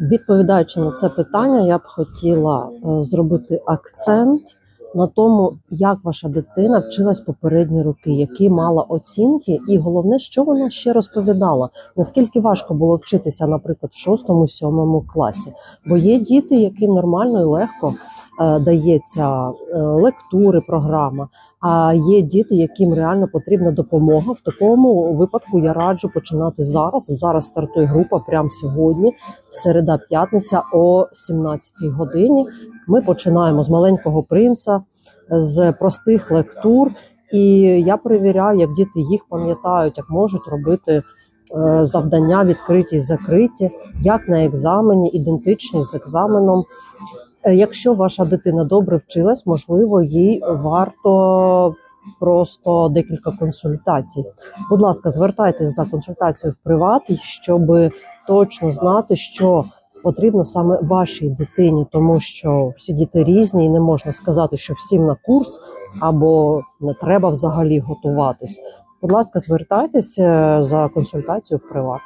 Відповідаючи на це питання, я б хотіла е, зробити акцент на тому, як ваша дитина вчилась попередні роки, які мала оцінки, і головне, що вона ще розповідала. Наскільки важко було вчитися, наприклад, в шостому, сьомому класі, бо є діти, яким нормально і легко е, дається е, лектури, програма. А є діти, яким реально потрібна допомога. В такому випадку я раджу починати зараз. Зараз стартує група прямо сьогодні, середа, п'ятниця о 17 годині. Ми починаємо з маленького принца, з простих лектур, і я перевіряю, як діти їх пам'ятають, як можуть робити е, завдання відкриті, закриті, як на екзамені, ідентичні з екзаменом. Е, Якщо ваша дитина добре вчилась, можливо, їй варто просто декілька консультацій. Будь ласка, звертайтесь за консультацією в приват, щоб точно знати, що потрібно саме вашій дитині, тому що всі діти різні, і не можна сказати, що всім на курс або не треба взагалі готуватись. Будь ласка, звертайтеся за консультацією в приват.